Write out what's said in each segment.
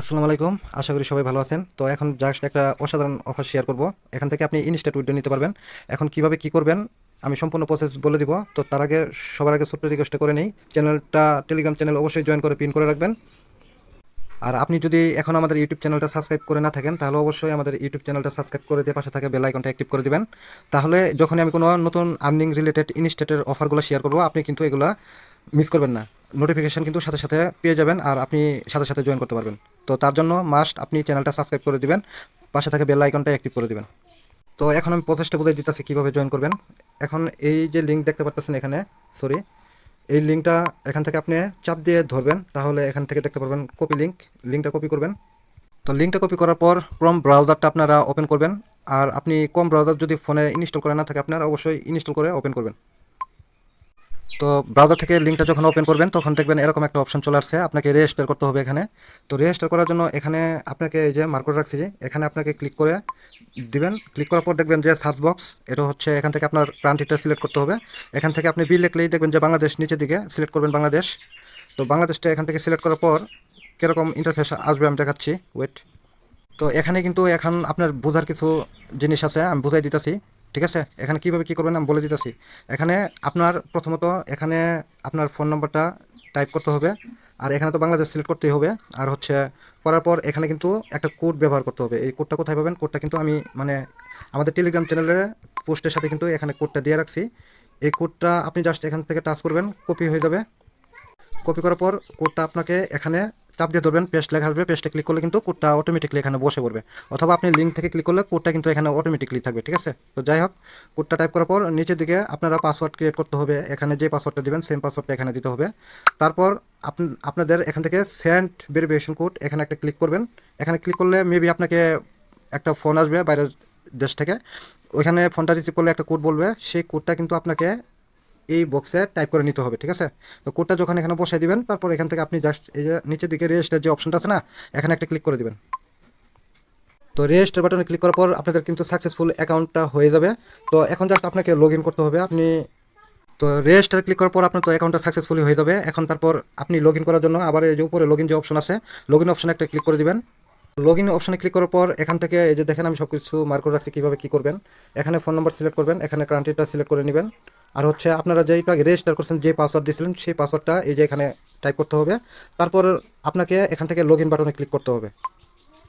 আসসালামু আলাইকুম। আশা করি সবাই ভালো আছেন। তো এখন জাস্ট একটা অসাধারণ অফার শেয়ার করব। এখান থেকে আপনি ইনস্ট্যান্ট উইড্রো নিতে পারবেন। এখন কীভাবে কি করবেন, আমি সম্পূর্ণ প্রসেস বলে দিব। তো তার আগে সবার আগে ছোট্ট রিকোয়েস্ট করে নেই। চ্যানেলটা টেলিগ্রাম চ্যানেল অবশ্যই জয়েন করে পিন করে রাখবেন। আর আপনি যদি এখন আমাদের ইউটিউব চ্যানেলটা সাবস্ক্রাইব করে না থাকেন, তাহলে অবশ্যই আমাদের ইউটিউব চ্যানেলটা সাবস্ক্রাইব করে দিয়ে পাশে থাকা বেল আইকনটা অ্যাক্টিভ করে দিবেন। তাহলে যখনই আমি কোনো নতুন আর্নিং রিলেটেড ইনস্টেটের অফারগুলো শেয়ার করব, আপনি কিন্তু এগুলো মিস করবেন না। নোটিফিকেশন কিন্তু সাথে সাথে পেয়ে যাবেন আর আপনি সাথে সাথে জয়েন করতে পারবেন। তো তার জন্য মাস্ট আপনি চ্যানেলটা সাবস্ক্রাইব করে দেবেন, পাশে থাকা বেল আইকনটা অ্যাক্টিভ করে দেবেন। তো এখন আমি প্রসেসটা বুঝাই দিতেছি কীভাবে জয়েন করবেন। এখন এই যে লিঙ্ক দেখতে পাচ্ছেন এখানে সরি এই লিঙ্কটা এখান থেকে আপনি চাপ দিয়ে ধরবেন, তাহলে এখান থেকে দেখতে পারবেন কপি লিঙ্ক লিঙ্কটা কপি করবেন। তো লিঙ্কটা কপি করার পর ক্রম ব্রাউজারটা আপনারা ওপেন করবেন, আর আপনি কম ব্রাউজার যদি ফোনে ইনস্টল করে না থাকে আপনারা অবশ্যই ইনস্টল করে ওপেন করবেন। তো ব্রাউজার থেকে লিঙ্কটা যখন ওপেন করবেন, তখন দেখবেন এরকম একটা অপশন চলে আসছে। আপনাকে রেজিস্টার করতে হবে এখানে। তো রেজিস্টার করার জন্য এখানে আপনাকে এই যে মার্ক করে রাখছি যে, এখানে আপনাকে ক্লিক করে দিবেন। ক্লিক করার পর দেখবেন যে সার্চ বক্স এটা হচ্ছে এখান থেকে আপনার কান্ট্রিটা সিলেক্ট করতে হবে। এখান থেকে আপনি বিল লিখলেই দেখবেন যে বাংলাদেশ নিচের দিকে সিলেক্ট করবেন বাংলাদেশ। তো বাংলাদেশটা এখান থেকে সিলেক্ট করার পর কীরকম ইন্টারফেস আসবে আমি দেখাচ্ছি। ওয়েট তো এখানে কিন্তু এখন আপনার বোঝার কিছু জিনিস আছে, আমি বুঝাই দিতেছি। ঠিক আছে? এখানে কীভাবে কী করবেন আমি বলে দিতেছি। এখানে আপনার প্রথমত এখানে আপনার ফোন নম্বরটা টাইপ করতে হবে। আর এখানে তো বাংলাদেশ সিলেক্ট করতেই হবে। আর হচ্ছে করার পর এখানে কিন্তু একটা কোড ব্যবহার করতে হবে। এই কোডটা কোথায় পাবেন? কোডটা কিন্তু আমি মানে আমাদের টেলিগ্রাম চ্যানেলের পোস্টের সাথে কিন্তু এখানে কোডটা দিয়ে রাখছি। এই কোডটা আপনি জাস্ট এখান থেকে টাচ করবেন কপি হয়ে যাবে। কপি করার পর কোডটা আপনাকে এখানে চাপ দিয়ে ধরবেন পেস্ট লেখা আসবে পেস্টে ক্লিক করলে কিন্তু কোডটা অটোমেটিকলি এখানে বসে পড়বে। অথবা আপনি লিঙ্ক থেকে ক্লিক করলে কোডটা কিন্তু এখানে অটোমেটিকলি থাকবে, ঠিক আছে? তো যাই হোক কোডটা টাইপ করার পর নিচের দিকে আপনারা পাসওয়ার্ড ক্রিয়েট করতে হবে। এখানে যে পাসওয়ার্ডটা দিবেন সেম পাসওয়ার্ডটা এখানে দিতে হবে। তারপর আপনি আপনাদের এখান থেকে সেন্ট ভেরিফিকেশন কোড এখানে একটা ক্লিক করবেন। এখানে ক্লিক করলে মেবি আপনাকে একটা ফোন আসবে বাইরের দেশ থেকে। ওইখানে ফোনটা রিসিভ করলে একটা কোড বলবে। সেই কোডটা কিন্তু আপনাকে এই বক্সে টাইপ করে নিতে হবে, ঠিক আছে? তো কোডটা যখন এখানে বসাই দিবেন, তারপর এখান থেকে আপনি জাস্ট এই যে নিচের দিকে রেজিস্টার যে অপশনটা আছে না, এখানে একটা ক্লিক করে দিবেন। তো রেজিস্টার বাটনে ক্লিক করার পর আপনাদের কিন্তু সাকসেসফুল অ্যাকাউন্টটা হয়ে যাবে। তো এখন জাস্ট আপনাকে লগ করতে হবে, আপনি তো রেজিস্টার ক্লিক করার পর আপনার তো অ্যাকাউন্টটা সাকসেসফুলি হয়ে যাবে। এখন তারপর আপনি লগ করার জন্য আবার এই যে উপরে লগ যে অপশন আছে লগ ইন অপশনে একটা ক্লিক করে দিবেন। লগ ইন অপশনে ক্লিক করার পর এখান থেকে এই যে দেখেন আমি সব কিছু মার্ক করে রাখছি কীভাবে কী করবেন। এখানে ফোন নাম্বার সিলেক্ট করবেন, এখানে কান্ট্রিটা সিলেক্ট করে নেবেন। আর হচ্ছে আপনারা যেইটা রেজিস্টার করছেন, যে পাসওয়ার্ড দিয়েছিলেন, সেই পাসওয়ার্ডটা এই যে এখানে টাইপ করতে হবে। তারপর আপনাকে এখান থেকে লগ ইন বাটনে ক্লিক করতে হবে।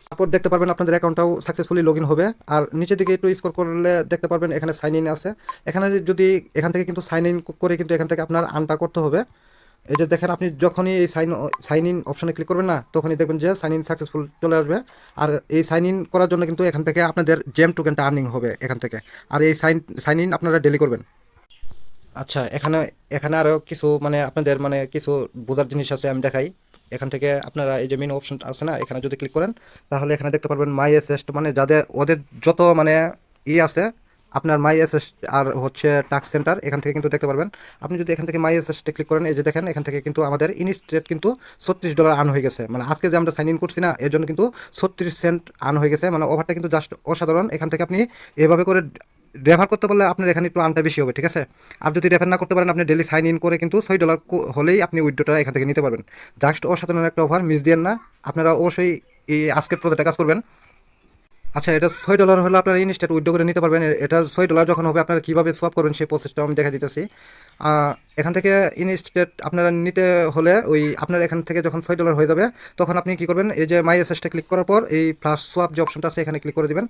তারপর দেখতে পারবেন আপনাদের অ্যাকাউন্টটাও সাকসেসফুলি লগ ইন হবে। আর নিচের দিকে একটু স্কোর করলে দেখতে পারবেন এখানে সাইন ইন আছে। এখানে যদি এখান থেকে কিন্তু সাইন ইন করে কিন্তু এখান থেকে আপনার আনটা করতে হবে। এই যে দেখেন আপনি যখনই এই সাইন সাইন ইন অপশানে ক্লিক করবেন না, তখনই দেখবেন যে সাইন ইন সাকসেসফুল চলে আসবে। আর এই সাইন ইন করার জন্য কিন্তু এখান থেকে আপনাদের জেম টোকেনটা আর্নিং হবে এখান থেকে। আর এই সাইন সাইন ইন আপনারা ডেলি করবেন। আচ্ছা এখানে এখানে আরও কিছু মানে আপনাদের মানে কিছু বোঝার জিনিস আছে আমি দেখাই। এখান থেকে আপনারা এই যে মেন অপশন আছে না, এখানে যদি ক্লিক করেন, তাহলে এখানে দেখতে পারবেন মাই এসেস্ট মানে যাদের, ওদের যত মানে ই আছে, আপনার মাই এসএস আর হচ্ছে টাক্স সেন্টার এখান থেকে কিন্তু দেখতে পারবেন। আপনি যদি এখান থেকে মাই এসএসটে ক্লিক করেন, এই যে দেখেন, এখান থেকে কিন্তু আমাদের ইনস্টেট কিন্তু ছত্রিশ ডলার আন হয়ে গেছে। মানে আজকে যে আমরা সাইন ইন করছি না, এর জন্য কিন্তু ছত্রিশ সেন্ট আন হয়ে গেছে। মানে ওভারটা কিন্তু জাস্ট অসাধারণ। এখান থেকে আপনি এভাবে করে রেফার করতে পারলে আপনার এখানে একটু আনটা বেশি হবে, ঠিক আছে? আর যদি রেফার না করতে পারেন, আপনি ডেলি সাইন ইন করে কিন্তু ছয় ডলার হলেই আপনি উইড্রোটা এখান থেকে নিতে পারবেন। জাস্ট অসাধারণ একটা অফার মিস দিয়েন না। আপনারা অবশ্যই এই আজকের প্রজেক্টে কাজ করবেন। আচ্ছা এটা ছয় ডলার হলে আপনারা ইনস্ট্যান্ট উইড্রো করে নিতে পারবেন। এটা ছয় ডলার যখন হবে, আপনারা কীভাবে সোয়াপ করবেন সেই প্রসেসটা আমি দেখা দিতেছি। এখান থেকে ইনস্ট্যান্ট আপনারা নিতে হলে ওই আপনার এখান থেকে যখন ছয় ডলার হয়ে যাবে, তখন আপনি কী করবেন? এই যে মাই এসএসটা ক্লিক করার পর, এই ফ্লাস সোয়াপ যে অপশনটা আছে, এখানে ক্লিক করে দেবেন।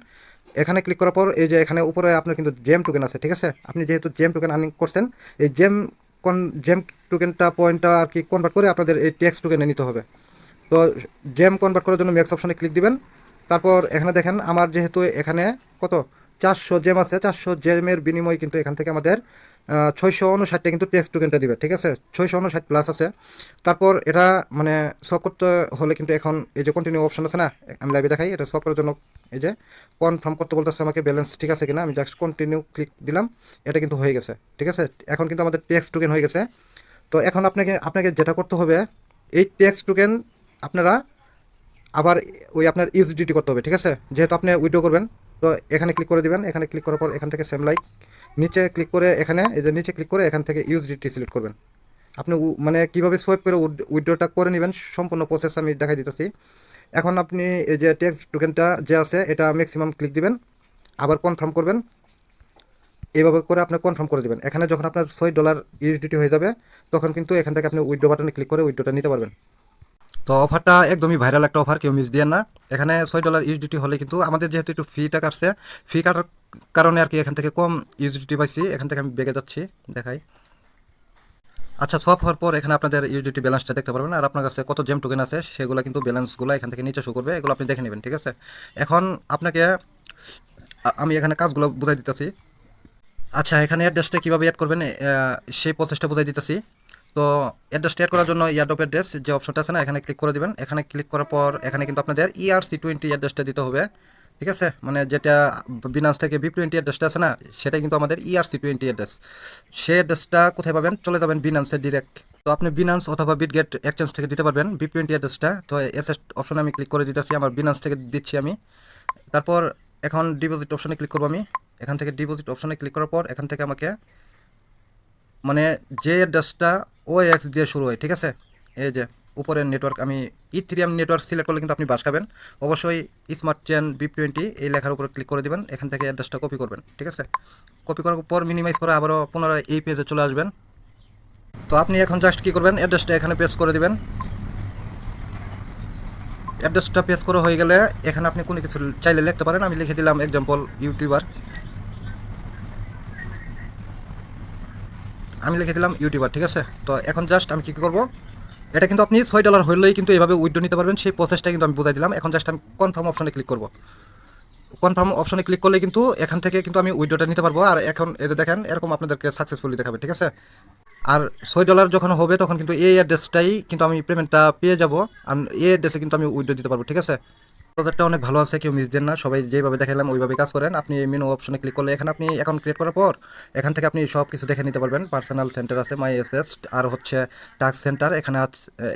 এখানে ক্লিক করার পর, এই যে এখানে উপরে আপনার কিন্তু জেম টোকেন আছে, ঠিক আছে? আপনি যেহেতু জেম টোকেন আর্নিং করছেন, এই জেম কন জেম টোকেনটা পয়েন্টটা আর কি কনভার্ট করে আপনাদের এই ট্যাক্স টোকেনে নিতে হবে। তো জেম কনভার্ট করার জন্য ম্যাক্স অপশনে ক্লিক দিবেন। তারপর এখানে দেখেন, আমার যেহেতু এখানে কত? চারশো জেম আছে। চারশো জেমের বিনিময়ে কিন্তু এখান থেকে আমাদের ছয়শো উনষাটটা কিন্তু টেক্সট টোকেনটা দিবে, ঠিক আছে? ছয়শো উনষাট প্লাস আছে। তারপর এটা মানে সব করতে হলে কিন্তু এখন এই যে কন্টিনিউ অপশন আছে না, আমি লাইভে দেখাই, এটা সব করার জন্য এই যে কনফার্ম করতে বলতেছে আমাকে ব্যালেন্স ঠিক আছে কিনা, আমি জাস্ট কন্টিনিউ ক্লিক দিলাম, এটা কিন্তু হয়ে গেছে, ঠিক আছে? এখন কিন্তু আমাদের টেক্সট টোকেন হয়ে গেছে। তো এখন আপনাকে আপনাকে যেটা করতে হবে, এই টেক্সট টোকেন আপনারা আবার ওই আপনার ইউজিডিটি করতে হবে, ঠিক আছে? যেহেতু আপনি উইড্রো করবেন, তো এখানে ক্লিক করে দিবেন। এখানে ক্লিক করার পর এখান থেকে সেম লাইক নিচে ক্লিক করে এখানে, এই যে নিচে ক্লিক করে এখান থেকে ইউজিডিটি সিলেক্ট করবেন। আপনি মানে কীভাবে সোয়াইপ করে উইড্রোটা করে নেবেন, সম্পূর্ণ প্রসেস আমি দেখাই দিতেছি। এখন আপনি এই যে ট্যাক্স টোকেনটা যে আছে, এটা ম্যাক্সিমাম ক্লিক দিবেন, আবার কনফার্ম করবেন। এইভাবে করে আপনি কনফার্ম করে দেবেন। এখানে যখন আপনার ছয় ডলার ইউডিটি হয়ে যাবে, তখন কিন্তু এখান থেকে আপনি উইড্রো বাটনে ক্লিক করে উইড্রোটা নিতে পারবেন। তো অফারটা একদমই ভাইরাল একটা অফার কেউ মিস দিয়ে না। এখানে ছয় ডলার ইউডিটি হলে কিন্তু আমাদের যেহেতু একটু ফিটা কাটছে ফি কাটার কারণে আর কি এখান থেকে কম ইউডিটি পাইছি। এখান থেকে আমি বেগে যাচ্ছি, দেখাই। আচ্ছা সব হওয়ার পর এখানে আপনাদের ইউডিটি ব্যালেন্সটা দেখতে পারবেন। আর আপনার কাছে কত জেম টোকেন আছে সেগুলো কিন্তু ব্যালেন্সগুলো এখান থেকে নিচে শো করবে, এগুলো আপনি দেখে নেবেন, ঠিক আছে? এখন আপনাকে আমি এখানে কাজগুলো বুঝাই দিতেছি। আচ্ছা এখানে অ্যাড্রেসটা কীভাবে অ্যাড করবেন? সেই প্রসেসটা বুঝাই দিতেছি। তো অ্যাড্রেসটা অ্যাড করার জন্য ইয়ারডপ অ্যাড্রেস যে অপশনটা আছে না, এখানে ক্লিক করে দেবেন। এখানে ক্লিক করার পর এখানে কিন্তু আপনাদের ইআরসি টোয়েন্টি অ্যাড্রেসটা দিতে হবে, ঠিক আছে? মানে যেটা বিনান্স থেকে বি টোয়েন্টি অ্যাড্রেসটা আছে না সেটা কিন্তু আমাদের ইআরসি টোয়েন্টি অ্যাড্রেস সেই অ্যাড্রেসটা কোথায় পাবেন? চলে যাবেন বিনান্সের ডিরেক্ট তো আপনি বিনান্স অথবা বিটগেট এক্সচেঞ্জ থেকে দিতে পারবেন বি টোয়েন্টি অ্যাড্রেসটা তো এস অপশনে আমি ক্লিক করে দিতেছি, আমার বিনান্স থেকে দিচ্ছি আমি। তারপর এখন ডিপোজিট অপশনে ক্লিক করব আমি। এখান থেকে ডিপোজিট অপশনে ক্লিক করার পর এখান থেকে আমাকে মানে যে অ্যাড্রেসটা ও এক্স দিয়ে শুরু হয়, ঠিক আছে? এই যে, উপরের নেটওয়ার্ক আমি ইথিরিয়াম নেটওয়ার্ক সিলেক্ট করলে কিন্তু আপনি বাস খাবেন। অবশ্যই স্মার্ট চেন বি টোয়েন্টি এই লেখার উপর ক্লিক করে দেবেন, এখান থেকে অ্যাড্রেসটা কপি করবেন, ঠিক আছে? কপি করার পর মিনিমাইজ করে আবারও পুনরায় এই পেজে চলে আসবেন। তো আপনি এখন জাস্ট কী করবেন? অ্যাড্রেসটা এখানে পেজ করে দেবেন। অ্যাড্রেসটা পেজ করা হয়ে গেলে এখানে আপনি কোনো কিছু চাইলে লিখতে পারেন। আমি লিখে দিলাম এক্সাম্পল ইউটিউবার আমি লিখে দিলাম ইউটিউবার ঠিক আছে? তো এখন জাস্ট আমি কী করব? এটা কিন্তু আপনি ছয় ডলার হলেই কিন্তু এইভাবে উইড্রো নিতে পারবেন, সেই প্রসেসটা কিন্তু আমি বুঝাই দিলাম। এখন জাস্ট আমি কনফার্ম অপশনে ক্লিক করব। কনফার্ম অপশনে ক্লিক করলে কিন্তু এখান থেকে কিন্তু আমি উইড্রোটা নিতে পারব। আর এখন এই যে দেখেন, এরকম আপনাদেরকে সাকসেসফুলি দেখাবে, ঠিক আছে? আর ছয় ডলার যখন হবে, তখন কিন্তু এই অ্যাড্রেসটাই কিন্তু আমি পেমেন্টটা পেয়ে যাব। আর এই অ্যাড্রেসে কিন্তু আমি উইড্রো দিতে পারব, ঠিক আছে? প্রজেক্টটা অনেক ভালো আছে, কেউ মিস দেন না। সবাই যেভাবে দেখালাম ওইভাবে কাজ করেন। আপনি মেনু অপশনে ক্লিক করলে, এখানে আপনি অ্যাকাউন্ট ক্রিয়েট করার পর, এখান থেকে আপনি সব কিছু দেখে নিতে পারবেন। পার্সোনাল সেন্টার আছে মাই এসএস আর হচ্ছে টাস্ক সেন্টার এখানে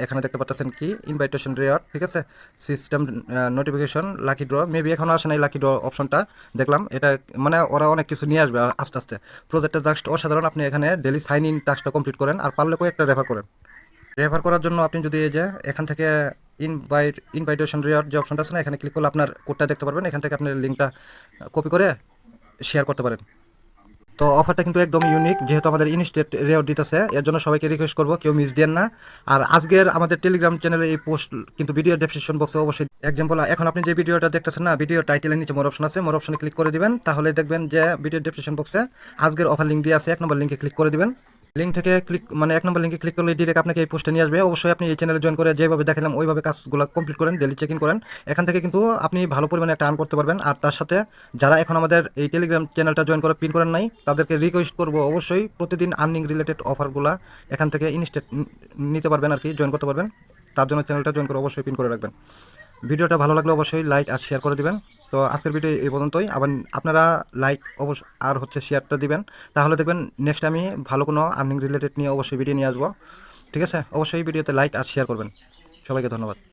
এখানে দেখতে পাচ্ছেন কি? ইনভাইটেশন রেয়ার ঠিক আছে? System notification lucky draw maybe এখনও আসে নাই লাকি ড্র অপশনটা দেখলাম, এটা মানে ওরা অনেক কিছু নিয়ে আসবে আস্তে আস্তে। প্রজেক্টটা জাস্ট অসাধারণ। আপনি এখানে ডেলি সাইন ইন টাস্কটা কমপ্লিট করেন, আর পারলে কয়েকটা রেফার করেন। রেফার করার জন্য আপনি যদি এই যে, এখান থেকে ইনভাইট ইনভাইটেশন রেয়ার যে অপশনটা আছে না, এখানে ক্লিক করলে আপনার কোডটা দেখতে পারবেন। এখান থেকে আপনি লিঙ্কটা কপি করে শেয়ার করতে পারেন। তো অফারটা কিন্তু একদম ইউনিক যেহেতু আমাদের ইনস্টেট রেয়ার দিতেছে, এর জন্য সবাইকে রিকোয়েস্ট করব, কেউ মিস দেন না। আর আজকের আমাদের টেলিগ্রাম চ্যানেলে এই পোস্ট কিন্তু ভিডিও ডেসক্রিপশন বক্সে অবশ্যই এক্সাম্পল এখন আপনি যে ভিডিওটা দেখতেছেন না ভিডিও টাইটেলের নিচে মোর অপশন আছে মোর অপশনে ক্লিক করে দিবেন। তাহলে দেখবেন যে ভিডিও ডেসক্রিপশন বক্সে আজকের অফার লিঙ্ক দিয়ে আছে, এক নম্বর লিঙ্কে ক্লিক করে দিবেন। লিঙ্ক থেকে ক্লিক মানে এক নম্বর লিঙ্কে ক্লিক করলে ডিরেক্ট আপনাকে এই পোস্টে নিয়ে আসবে। অবশ্যই আপনি এই চ্যানেলে জয়েন করে যেভাবে দেখালাম, ওইভাবে কাজগুলো কমপ্লিট করেন ডেলি চেক ইন করেন। এখান থেকে কিন্তু আপনি ভালো পরিমাণে একটা আর্ন করতে পারবেন। আর তার সাথে যারা এখন আমাদের এই টেলিগ্রাম চ্যানেলটা জয়েন করে পিন করেন নাই, তাদেরকে রিকোয়েস্ট করব অবশ্যই প্রতিদিন আর্নিং রিলেটেড অফারগুলো এখান থেকে ইনস্টেট নিতে পারবেন আর কি জয়েন করতে পারবেন। তার জন্য চ্যানেলটা জয়েন করে অবশ্যই পিন করে রাখবেন। ভিডিওটা ভালো লাগলে অবশ্যই লাইক আর শেয়ার করে দিবেন। তো আজকের ভিডিও এই পর্যন্তই। আবার আপনারা লাইক অবশ্য আর হচ্ছে শেয়ারটা দিবেন। তাহলে দেখবেন নেক্সট আমি ভালো কোনো আর্নিং রিলেটেড নিয়ে অবশ্যই ভিডিও নিয়ে আসব। ঠিক আছে? অবশ্যই ভিডিওতে লাইক আর শেয়ার করবেন। সবাইকে ধন্যবাদ।